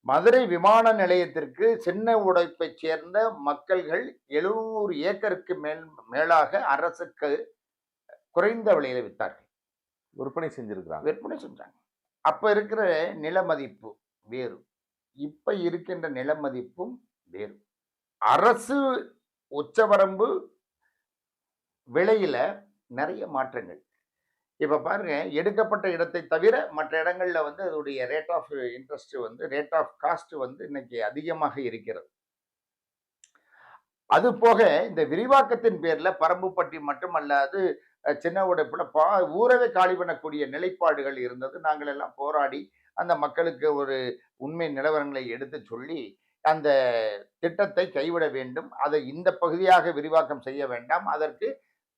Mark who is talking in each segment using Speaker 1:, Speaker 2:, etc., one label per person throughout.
Speaker 1: மதுரை விமான நிலையத்திற்கு சின்ன உடைப்பைச் சேர்ந்த மக்கள்கள் எழுநூறு ஏக்கருக்கு மேல் மேலாக அரசுக்கு குறைந்த விலையில வித்தார்கள்.
Speaker 2: விற்பனை செஞ்சிருக்கிறாங்க.
Speaker 1: விற்பனை செஞ்சாங்க. அப்ப இருக்கிற நில மதிப்பு வேறு. இப்ப இருக்கின்ற நில மதிப்பும் வேறு. அரசு உச்சவரம்பு விலையில நிறைய மாற்றங்கள். இப்போ பாருங்க எடுக்கப்பட்ட இடத்தை தவிர மற்ற இடங்களில் வந்து அதோடைய ரேட் ஆஃப் இன்ட்ரெஸ்ட் வந்து ரேட் ஆஃப் காஸ்ட் வந்து இன்னைக்கு அதிகமாக இருக்கிறது. அது போக இந்த விரிவாக்கத்தின் பேரில் பரம்புப்பட்டி மட்டுமல்லாது சின்ன உடைப்புல பா ஊரவே காலி பண்ணக்கூடிய நிலைப்பாடுகள் இருந்தது. நாங்கள் எல்லாம் போராடி அந்த மக்களுக்கு ஒரு உண்மை நிலவரங்களை எடுத்து சொல்லி அந்த திட்டத்தை கைவிட வேண்டும். அதை இந்த பகுதியாக விரிவாக்கம் செய்ய வேண்டாம். அதற்கு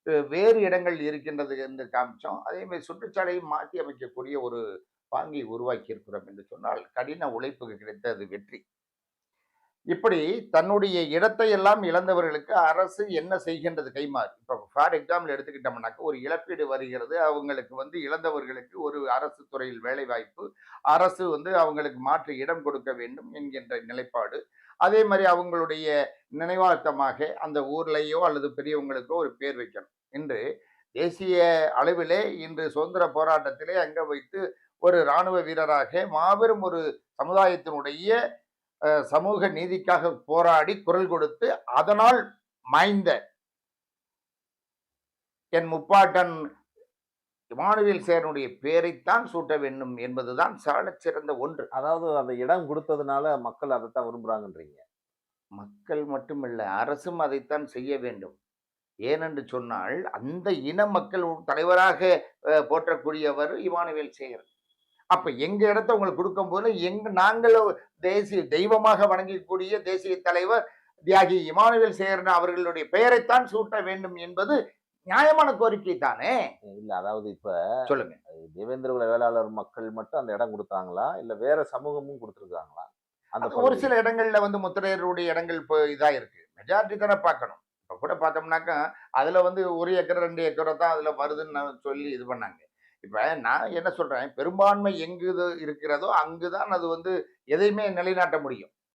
Speaker 1: வேறு இடங்கள் இருக்கின்றது என்று காமிச்சோம். அதே மாதிரி சுற்றுச்சாலையை மாற்றி அமைக்கக்கூடிய ஒரு பாங்கை உருவாக்கி இருக்கிறோம் என்று சொன்னால் கடின உழைப்புக்கு கிடைத்த அது வெற்றி. இப்படி தன்னுடைய இடத்தை எல்லாம் இழந்தவர்களுக்கு அரசு என்ன செய்கின்றது கைமாறு? இப்போ ஃபார் எக்ஸாம்பிள் எடுத்துக்கிட்டோம்னாக்க ஒரு இழப்பீடு வருகிறது. அவங்களுக்கு வந்து இழந்தவர்களுக்கு ஒரு அரசு துறையில் வேலை வாய்ப்பு அரசு வந்து அவங்களுக்கு மாற்று இடம் கொடுக்க வேண்டும் என்கின்ற நிலைப்பாடு. அதே மாதிரி அவங்களுடைய நினைவார்த்தமாக அந்த ஊர்லேயோ அல்லது பெரியவங்களுக்கோ ஒரு பேர் வைக்கணும். இன்று தேசிய அளவிலே இன்று சுதந்திர போராட்டத்திலே அங்க வைத்து ஒரு இராணுவ வீரராக மாபெரும் ஒரு சமுதாயத்தினுடைய சமூக நீதிக்காக போராடி குரல் கொடுத்து அதனால் மாய்ந்த என் முப்பாட்டன் இமானுவேல் சேரனுடைய பெயரைத்தான் சூட்ட வேண்டும் என்பதுதான் சாலச் சிறந்த ஒன்று.
Speaker 2: அதாவது அந்த இடம் கொடுத்ததுனால மக்கள் அதைத்தான் விரும்புறாங்கன்றீங்க.
Speaker 1: மக்கள் மட்டுமல்ல அரசும் அதைத்தான் செய்ய வேண்டும். ஏனென்று சொன்னால் அந்த இன மக்கள் தலைவராக போற்றக்கூடியவர் இமானுவேல் சேகர் அப்ப எங்க இடத்த உங்களுக்கு கொடுக்கும்போது எங்க நாங்கள் தேசிய தெய்வமாக வணங்கக்கூடிய தேசிய தலைவர் தியாகி இமானுவேல் சேகரன் அவர்களுடைய பெயரைத்தான் சூட்ட வேண்டும் என்பது நியாயமான கோரிக்கை தானே?
Speaker 2: இல்ல அதாவது இப்ப
Speaker 1: சொல்லுங்க.
Speaker 2: தேவேந்திரகுல வேளாளர் மக்கள் மட்டும் அந்த இடம் கொடுத்தாங்களா? இல்ல வேற சமூகமும் கொடுத்துருக்காங்களா? அந்த
Speaker 1: ஒரு சில இடங்கள்ல வந்து முத்திரையருடைய இடங்கள் இப்போ இதா இருக்கு. மெஜாரிட்டி தானே பார்க்கணும். இப்போ கூட பார்த்தோம்னாக்கா அதுல வந்து ஒரு ஏக்கர் ரெண்டு ஏக்கரோ தான் அதுல வருதுன்னு சொல்லி இது பண்ணாங்க. இப்போ நான் என்ன சொல்கிறேன் பெரும்பான்மை எங்கு இருக்கிறதோ அங்கு தான் அது வந்து எதையுமே நிலைநாட்ட முடியும்.